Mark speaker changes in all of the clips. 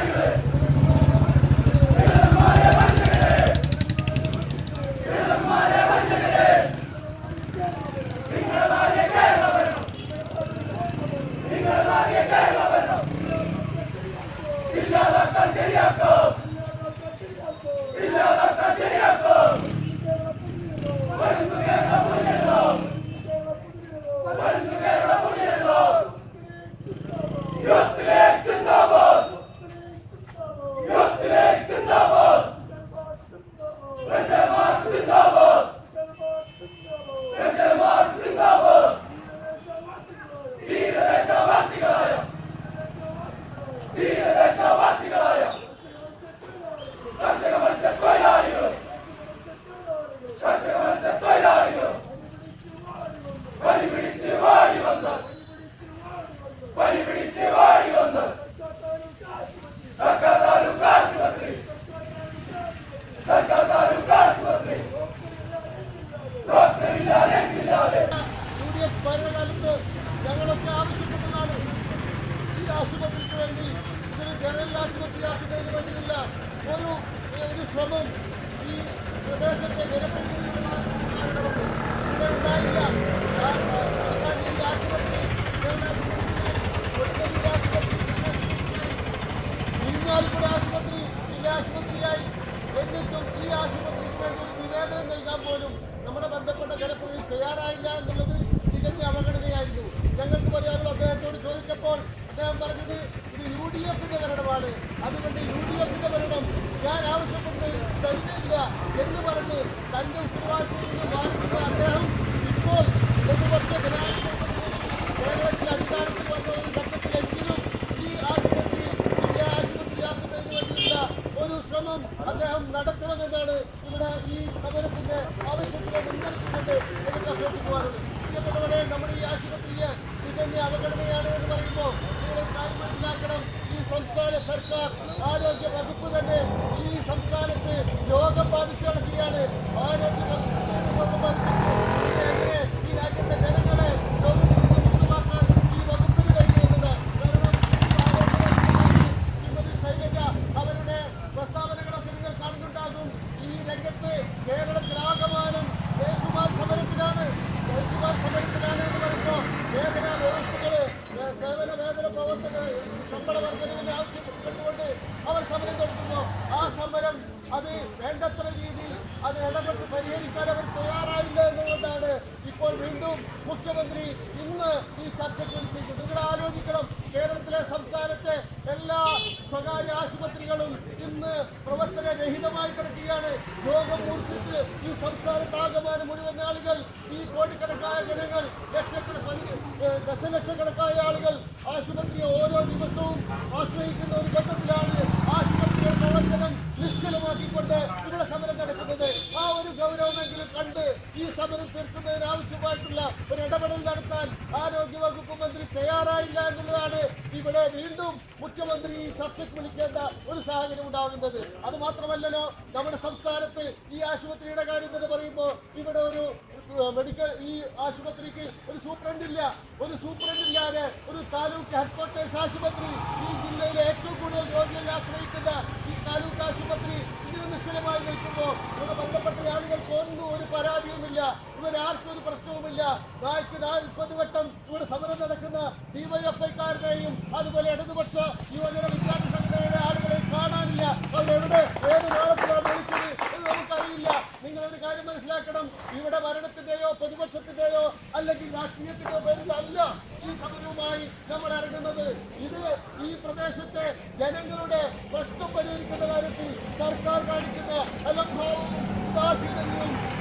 Speaker 1: Amen. ശ്രമം ഈ പ്രദേശത്തെ ജനപ്രതിനിധികളുടെ ഇവിടെ ഉണ്ടായില്ല ആശുപത്രി കൊടുങ്ങല്ലൂർ ആശുപത്രി ഇരിങ്ങാലക്കുട ആശുപത്രി ജില്ലാ ആശുപത്രിയായി. എന്നിട്ടും ഈ ആശുപത്രിക്ക് വേണ്ടി ഒരു നിവേദനം നൽകാൻ പോലും നമ്മുടെ ബന്ധപ്പെട്ട ജനപ്രതിനിധി തയ്യാറായില്ല എന്നുള്ളത് തികഞ്ഞ അവഗണനയായിരുന്നു. ഞങ്ങൾക്ക് പറയാനുള്ള അദ്ദേഹത്തോട് ചോദിച്ചപ്പോൾ അദ്ദേഹം പറഞ്ഞത് ഇത് യു ഡി എഫിന്റെ ഭരണമാണ് അതുകൊണ്ട് യു ഡി എഫിന്റെ ഭരണം ഞാൻ ആവശ്യപ്പെട്ട് തരുന്നില്ല എന്ന് പറഞ്ഞ് തന്റെ ഉത്തരവാദിത്തത്തിൽ നിന്ന് മാറുന്ന അദ്ദേഹം ഇപ്പോൾ ഇടതുപക്ഷ ജനാധിപത്യ കേരളത്തിൽ അധികാരത്തിൽ വന്ന ഒരു ഘട്ടത്തിലെങ്കിലും ഈ ആശുപത്രി ജില്ലാ ആശുപത്രിയാക്കുന്നതിന് വേണ്ടിയുള്ള ഒരു ശ്രമം അദ്ദേഹം നടത്തണമെന്നാണ് ഇവിടെ ഈ സമരത്തിന്റെ ആവശ്യത്തിനെ മുൻനിർത്തിക്കൊണ്ട് എനിക്ക് അഭ്യർത്ഥിക്കുവാനുള്ളത് പ്രിയപ്പെട്ടവരെ നമ്മുടെ ഈ ആശുപത്രിയെ തികഞ്ഞ അവഗണനയാണ് എന്ന് പറയുമ്പോൾ നിങ്ങൾ കാര്യം മനസ്സിലാക്കണം ഈ സംസ്ഥാന സർക്കാർ ആരോഗ്യ വകുപ്പ് തന്നെ ഈ സംസ്ഥാനത്ത് രോഗം ബാധിച്ചു നടക്കുകയാണ് ആരോഗ്യ എങ്ങനെ ഈ രാജ്യത്തെ ജനങ്ങളെ ഈ അവരുടെ പ്രസ്താവനകളൊക്കെ നിങ്ങൾ ഈ കേരളത്തിലാകമാനം ദേശുമാർ സമരത്തിലാണ് ദേശുമാർ സമരത്തിലാണ് എന്ന് പറയുമ്പോൾ വേതന വ്യവസ്ഥകൾ ഏ, സേവന വേതന പ്രവർത്തകർ ശമ്പള വർധനവിന്റെ ആവശ്യപ്പെട്ടുകൊണ്ട് അവർ സമരം നടത്തുന്നു ആ സമരം അത് വേണ്ടത്ര രീതിയിൽ അത് ഇടപെട്ട് പരിഹരിക്കാൻ അവർ തയ്യാറായില്ല എന്നുകൊണ്ടാണ് ഇപ്പോൾ വീണ്ടും മുഖ്യമന്ത്രി ഇന്ന് ഈ ചർച്ചയ്ക്ക് വിളിച്ചിരിക്കുന്നത് നിങ്ങൾ ആലോചിക്കണം. കേരളത്തിലെ സംസ്ഥാനത്തെ എല്ലാ സ്വകാര്യ ആശുപത്രികളും ഇന്ന് പ്രവർത്തനരഹിതമായി കിടക്കുകയാണ്. രോഗം മൂർച്ഛിച്ച് ഈ സംസ്ഥാനത്ത് ആകമാനം മുഴുവൻ ആളുകൾ ഈ കോടിക്കണക്കായ ജനങ്ങൾ ദശലക്ഷക്കണക്കായ ആളുകൾ ആശുപത്രിയെ ഓരോ ദിവസവും ആശ്രയിക്കുന്ന ഒരു ഘട്ടത്തിലാണ് ആശുപത്രിയുടെ പ്രവർത്തനം നിശ്ചലമാക്കിക്കൊണ്ട് ഇവിടെ സമരം നടക്കുന്നത്. ആ ഒരു ഗൗരവമെങ്കിലും കണ്ട് ഈ സമരം തീർക്കുന്നതിന് ആവശ്യമായിട്ടുള്ള ഒരു ഇടപെടൽ നടത്താൻ ആരോഗ്യവകുപ്പ് മന്ത്രി തയ്യാറായില്ല എന്നുള്ളതാണ് ഇവിടെ വീണ്ടും മുഖ്യമന്ത്രി ചർച്ചയ്ക്ക് വിളിക്കേണ്ട ഒരു സാഹചര്യം ഉണ്ടാകുന്നത്. അത് മാത്രമല്ലല്ലോ നമ്മുടെ സംസ്ഥാനത്ത് ഈ ആശുപത്രിയുടെ കാര്യം തന്നെ പറയുമ്പോൾ ഇവിടെ ഒരു മെഡിക്കൽ ഈ ആശുപത്രിക്ക് ഒരു സൂപ്രണ്ട് ഇല്ല. ഒരു സൂപ്രണ്ട് ഇല്ലാതെ ഒരു താലൂക്ക് ഹെഡ്ക്വാർട്ടേഴ്സ് ആശുപത്രി ഈ ജില്ലയിലെ ഏറ്റവും കൂടുതൽ രോഗികളെ ആശ്രയിക്കുന്ന ഈ താലൂക്ക് ആശുപത്രി നിശ്ചലമായി നിൽക്കുമ്പോൾ ഇവിടെ ബന്ധപ്പെട്ട ആളുകൾ ഒന്നും ഒരു പരാതിയുമില്ല. ഇവരാർക്കും ഒരു പ്രശ്നവുമില്ല. നായ്ക്ക് നാൽപ്പത് വട്ടം ഇവിടെ സമരം നടക്കുന്ന ഡിവൈഎഫ്ഐക്കാരുടെയും അതുപോലെ ഇടതുപക്ഷ യുവജന വിദ്യാർത്ഥി സംഘടനയുടെ ആളുകളെ കാണാനില്ല. അവരെവിടെ ഏത് നാളത്തിലാണ് വിളിച്ചത് എന്ന് നമുക്കറിയില്ല. നിങ്ങൾ ഒരു കാര്യം മനസ്സിലാക്കണം. ഇവിടെ ഭരണത്തിന്റെയോ പ്രതിപക്ഷത്തിന്റെയോ അല്ലെങ്കിൽ രാഷ്ട്രീയത്തിന്റെയോ പേരിലല്ല ഈ സമരവുമായി നമ്മൾ ഇറങ്ങുന്നത് ഇത് ഈ പ്രദേശത്തെ ജനങ്ങളുടെ പ്രശ്നം പരിഹരിക്കുന്ന കാര്യത്തിൽ സർക്കാർ കാണിക്കുന്ന അലംഭാവവും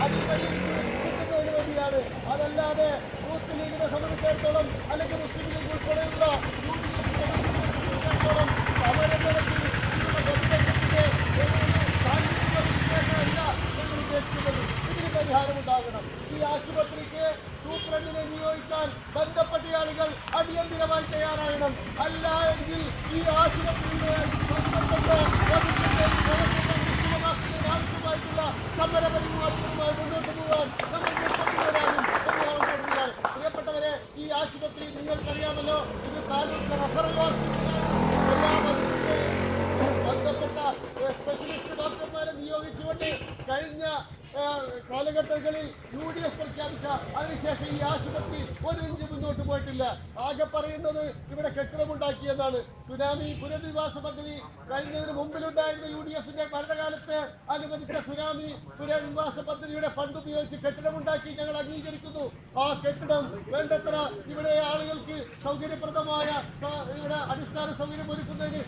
Speaker 1: അതിൽ വേണ്ടിയാണ്. അതല്ലാതെ മുസ്ലിം ലീഗിനെ സംബന്ധിച്ചിടത്തോളം അല്ലെങ്കിൽ മുസ്ലിം ലീഗ് ഉൾപ്പെടെയുള്ള യു ഡി എഫിനെ സംബന്ധിച്ചിടത്തോളം സമരം നടത്തി ഇതിന്റെ പ്രതിപക്ഷത്തിന്റെ ഒരു സാങ്കേതിക വിശേഷമല്ല ഞങ്ങൾ ഉദ്ദേശിക്കുന്നത് ഇതിന് പരിഹാരമുണ്ടാകണം ഈ ആശുപത്രിക്ക് സൂപ്രണ്ടിനെ നിയോഗിക്കാൻ ബന്ധപ്പെട്ട ആളുകൾ അടിയന്തിരമായി തയ്യാറാകണം അല്ല എങ്കിൽ ഈ ആശുപത്രിയുടെ ബന്ധപ്പെട്ട വകുപ്പിന്റെ പ്രവർത്തനം നിശ്ചലമാക്കുന്നതിന് ആവശ്യമായിട്ടുള്ള സമര പരിപാടികളുമായി മുന്നോട്ട് പോകാൻ നമ്മൾ നിർബന്ധിതരാകും എന്ന് ഓർമ്മപ്പെടുത്തിയാൽ പ്രിയപ്പെട്ടവരെ ഈ ആശുപത്രി നിങ്ങൾക്കറിയാമല്ലോ ഇത് താലൂക്ക് റഫറൽ ഹോസ്പിറ്റലാണ് എല്ലാ വകുപ്പിന്റെയും ബന്ധപ്പെട്ട ഏഹ്, സ്പെഷ്യലിസ്റ്റ് ഡോക്ടർമാരെ നിയോഗിച്ചുകൊണ്ട് കഴിഞ്ഞ ഏഹ്, കാലഘട്ടങ്ങളിൽ യു ഡി എഫ് പ്രഖ്യാപിച്ച അതിനുശേഷം ഈ ആശുപത്രി ഒരു ഇഞ്ച് മുന്നോട്ട് ആകെ പറയുന്നത് ഇവിടെ കെട്ടിടമുണ്ടാക്കിയെന്നാണ് സുനാമി പുനരധിവാസ പദ്ധതി കഴിഞ്ഞതിന് മുമ്പിലുണ്ടായിരുന്ന യു ഡി എഫിന്റെ ഭരണകാലത്ത് അനുവദിച്ച സുനാമി പുനരധിവാസ പദ്ധതിയുടെ ഫണ്ട് ഉപയോഗിച്ച് കെട്ടിടമുണ്ടാക്കി ഞങ്ങൾ അംഗീകരിക്കുന്നു. ആ കെട്ടിടം വേണ്ടത്ര ഇവിടെ ആളുകൾക്ക് സൗകര്യപ്രദമായ ഇവിടെ അടിസ്ഥാന സൗകര്യം ഒരുക്കുന്നതിന്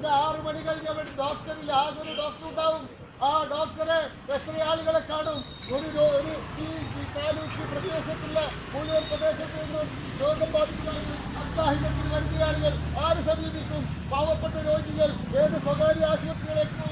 Speaker 1: ഉണ്ട് ആറ് മണി കഴിഞ്ഞ് അവിടെ ഡോക്ടറിൽ ആകൊരു ഡോക്ടർ ഉണ്ടാവും. ആ ഡോക്ടറെ എത്ര ആളുകളെ കാണും? ഒരു ഒരു ഈ താലൂക്ക് പ്രദേശത്തുള്ള മുഴുവൻ പ്രദേശത്ത് നിന്നും രോഗം ബാധിക്കുന്ന ആളുകൾ അത്താഹിതത്തിൽ വരുന്ന ആളുകൾ ആര് സമീപിക്കും? പാവപ്പെട്ട രോഗികൾ ഏത് സ്വകാര്യ ആശുപത്രികളേക്ക് മണി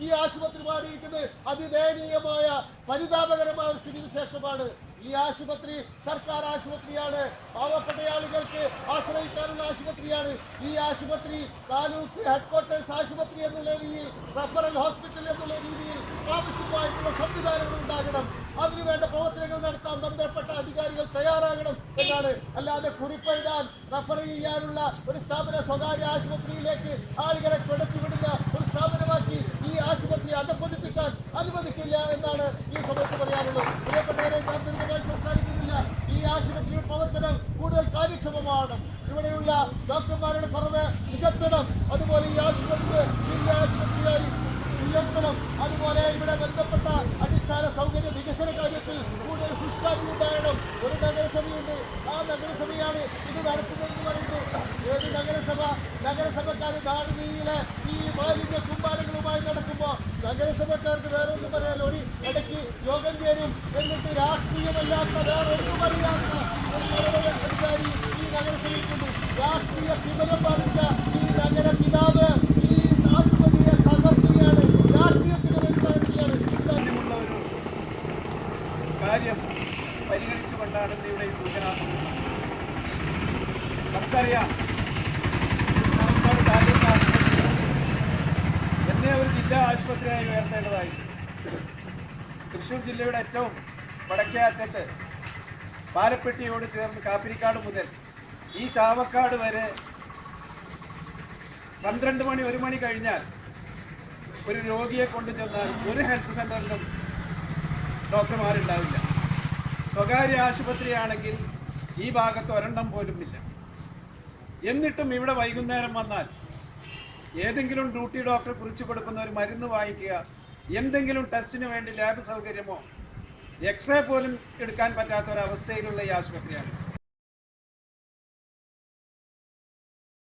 Speaker 1: ഈ ആശുപത്രി മാറിയിരിക്കുന്നത് അതിദയനീയമായ പരിതാപകരമായ സ്ഥിതിവിശേഷമാണ് ഈ ആശുപത്രി സർക്കാർ ആശുപത്രിയാണ്. പാവപ്പെട്ട ആളുകൾക്ക് ആശ്രയിക്കാനുള്ള ആശുപത്രിയാണ്. ഈ ആശുപത്രി താലൂക്ക് ഹെഡ്ക്വാർട്ടേഴ്സ് ആശുപത്രി എന്നുള്ള രീതിയിൽ റഫറൽ ഹോസ്പിറ്റൽ എന്നുള്ള രീതിയിൽ ആവശ്യമായിട്ടുള്ള സംവിധാനങ്ങൾ ഉണ്ടാകണം. അതിനുവേണ്ട പ്രവർത്തനങ്ങൾ നടത്താൻ ബന്ധപ്പെട്ട അധികാരികൾ തയ്യാറാകണം എന്നാണ്. അല്ലാതെ കുറിപ്പെഴുതാൻ റഫർ ചെയ്യാനുള്ള ഒരു സ്ഥാപന സ്വകാര്യ ആശുപത്രിയിലേക്ക് ആളുകളെ കൊടുത്തിവിടുന്ന ഒരു സ്ഥാപനമാക്കി ഈ ആശുപത്രി അധപ്പതിപ്പിക്കാൻ അനുവദിക്കില്ല എന്നാണ് ഈ സമയത്ത് പറയാനുള്ളത് പ്രിയപ്പെട്ടവരെ ഞാൻ ദീർഘമായി സംസാരിക്കുന്നില്ല ഈ ആശുപത്രിയുടെ പ്രവർത്തനം കാര്യക്ഷമമാണ് ഇവിടെയുള്ള ഡോക്ടർമാരുടെ കുറവ് നികത്തണം. അതുപോലെ ഈ ആശുപത്രി ആശുപത്രിയായി ഉയർത്തണം. അതുപോലെ ഇവിടെ ബന്ധപ്പെട്ട അടിസ്ഥാന സൗകര്യ വികസന കാര്യത്തിൽ കൂടുതൽ സുഷ്കാരി ഉണ്ടാകണം. ഒരു നഗരസഭയുണ്ട്. ആ നഗരസഭയാണ് ഇത് നടത്തുന്നതെന്ന് പറയുന്നു ഏത് നഗരസഭ? നഗരസഭക്കാർ നാടുനീളെ ഈ മാലിന്യ കുമ്പാരങ്ങളുമായി നടക്കുമ്പോൾ നഗരസഭക്കാർക്ക് വേറെ ഒന്നും പറയാൻ ഒരു ഇടയ്ക്ക് യോഗം ചേരും. എന്നിട്ട് രാഷ്ട്രീയമല്ലാത്ത വേറെ ഒന്നും അധികാരി ഈ രാഷ്ട്രീയ തിമരം ബാധിച്ച നഗര പിതാവ് ഈ ആശുപത്രിയെ തകർക്കുകയാണ് രാഷ്ട്രീയത്തിന് വേണ്ടി തകർക്കുകയാണ്
Speaker 2: കാര്യം പരിഗണിച്ചുകൊണ്ടാണ് ഇവിടെ ഈ സൂചന നമുക്കറിയാം എന്നേ ഒരു ജില്ലാ ആശുപത്രിയായി ഉയർത്തേണ്ടതായി. ജില്ലയുടെ ഏറ്റവും വടക്കേ അറ്റത്ത് പാലപ്പെട്ടിയോട് ചേർന്ന് കാപ്പിരിക്കാട് മുതൽ ഈ ചാവക്കാട് വരെ പന്ത്രണ്ട് മണി ഒരു മണി കഴിഞ്ഞാൽ ഒരു രോഗിയെ കൊണ്ടു ചെന്നാൽ ഒരു ഹെൽത്ത് സെന്ററിലും ഡോക്ടർമാരുണ്ടാവില്ല. സ്വകാര്യ ആശുപത്രിയാണെങ്കിൽ ഈ ഭാഗത്ത് ഒരെണ്ണം പോലും ഇല്ല. എന്നിട്ടും ഇവിടെ വൈകുന്നേരം വന്നാൽ ഏതെങ്കിലും ഡ്യൂട്ടി ഡോക്ടർ കുറിച്ച് കൊടുക്കുന്ന ഒരു മരുന്ന് വാങ്ങിക്കുക എന്തെങ്കിലും ടെസ്റ്റിന് വേണ്ടി ലാബ് സൗകര്യമോ എക്സ്റേ പോലും എടുക്കാൻ പറ്റാത്ത ഒരവസ്ഥയിലുള്ള ഈ ആശുപത്രിയാണ്.